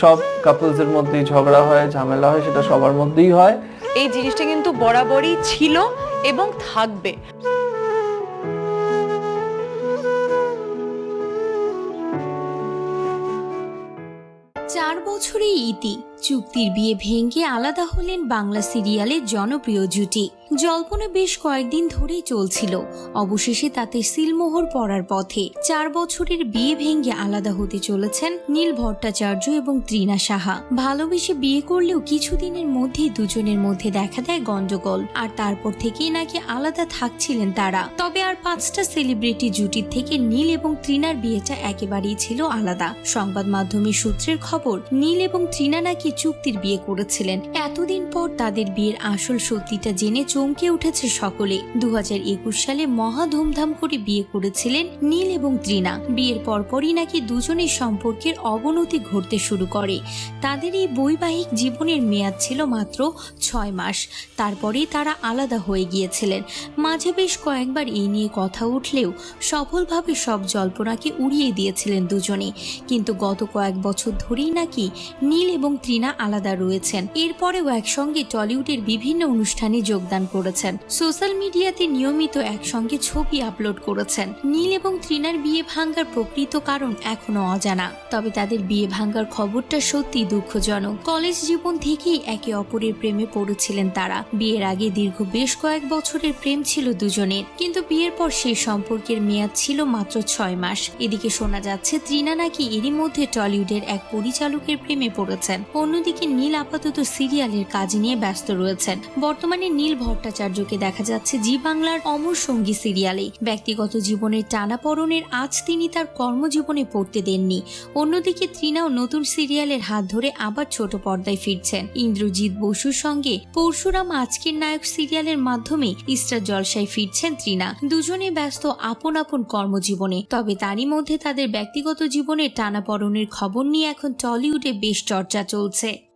সব কাপলসের মধ্যেই ঝগড়া হয় ঝামেলা হয় সেটা সবার মধ্যেই হয়। এই জিনিসটা কিন্তু বরাবরই ছিল এবং থাকবে। চার বছরই ইতি। চুক্তির বিয়ে ভেঙে আলাদা হলেন বাংলা সিরিয়ালের জনপ্রিয় জুটি। জল্পনা বেশ কয়েকদিন ধরেই চলছিল। অবশেষে তাতে সিলমোহর পড়ার পথে। চার বছরের বিয়ে ভেঙে আলাদা হতে চলেছেন নীল ভট্টাচার্য এবং ত্রিনা সাহা। ভালোবেসে বিয়ে করলেও কিছুদিনের মধ্যেই দুজনের মধ্যে দেখা দেয় গন্ডগোল আর তারপর থেকেই নাকি আলাদা থাকছিলেন তারা। তবে আর পাঁচটা সেলিব্রিটি জুটির থেকে নীল এবং ত্রিনার বিয়েটা একেবারেই ছিল আলাদা। সংবাদ মাধ্যমের সূত্রের খবর, নীল এবং ত্রিনা নাকি চুক্তির বিয়ে করেছিলেন। এতদিন পর তাদের বিয়ের আসল সত্যিটা জেনে চমকে উঠেছে সকলে। দু হাজার একুশ সালে মহা ধুমধাম করে বিয়ে করেছিলেন নীল এবং ত্রিনা। বিয়ের পরপরই নাকি দুজনের সম্পর্কের অবনতি ঘটতে শুরু করে। তাদের এই বৈবাহিক জীবনের মেয়াদ ছিল মাত্র ছয় মাস। তারপরেই তারা আলাদা হয়ে গিয়েছিলেন। মাঝে বেশ কয়েকবার এই নিয়ে কথা উঠলেও সফলভাবে সব জল্পনাকে উড়িয়ে দিয়েছিলেন দুজনে। কিন্তু গত কয়েক বছর ধরেই নাকি নীল এবং ত্রিনা আলাদা রয়েছেন। এরপরেও একসঙ্গে টলিউডের বিভিন্ন অনুষ্ঠানে যোগদান করেছেন। সোশ্যাল মিডিয়াতে নিয়মিত একসঙ্গে ছবি আপলোড করেছেন। নীল এবং ত্রিনার বিয়ে ভাঙ্গার প্রকৃত কারণ এখনও অজানা। তবে তাদের বিয়ে ভাঙ্গার খবরটা সত্যি দুঃখজনক। কলেজ জীবন থেকেই একে অপরের প্রেমে পড়েছিলেন তারা। বিয়ের আগে দীর্ঘ বেশ কয়েক বছরের প্রেম ছিল দুজনের। কিন্তু বিয়ের পর সেই সম্পর্কের মেয়াদ ছিল মাত্র ছয় মাস। এদিকে শোনা যাচ্ছে, ত্রিনা নাকি এরই মধ্যে টলিউডের এক পরিচালকের প্রেমে পড়েছেন। অন্যদিকে নীল আপাতত সিরিয়ালের কাজ নিয়ে ব্যস্ত রয়েছেন। বর্তমানে নীল ভট্টাচার্যকে দেখা যাচ্ছে জি বাংলার অমর সঙ্গী সিরিয়ালে ব্যক্তিগত জীবনের টানাপড়নের আজ তিনি তার কর্মজীবনে পড়তে দেননি। অন্যদিকে ত্রিনাও নতুন সিরিয়ালের হাত ধরে আবার ছোট পর্দায় ফিরছেন। ইন্দ্রজিৎ বসুর সঙ্গে পরশুরাম আজকের নায়ক সিরিয়ালের মাধ্যমে ইস্টার জলসায় ফিরছেন ত্রিনা। দুজনে ব্যস্ত আপন আপন কর্মজীবনে। তবে তারই মধ্যে তাদের ব্যক্তিগত জীবনের টানাপড়নের খবর নিয়ে এখন টলিউডে বেশ চর্চা চলছে। hace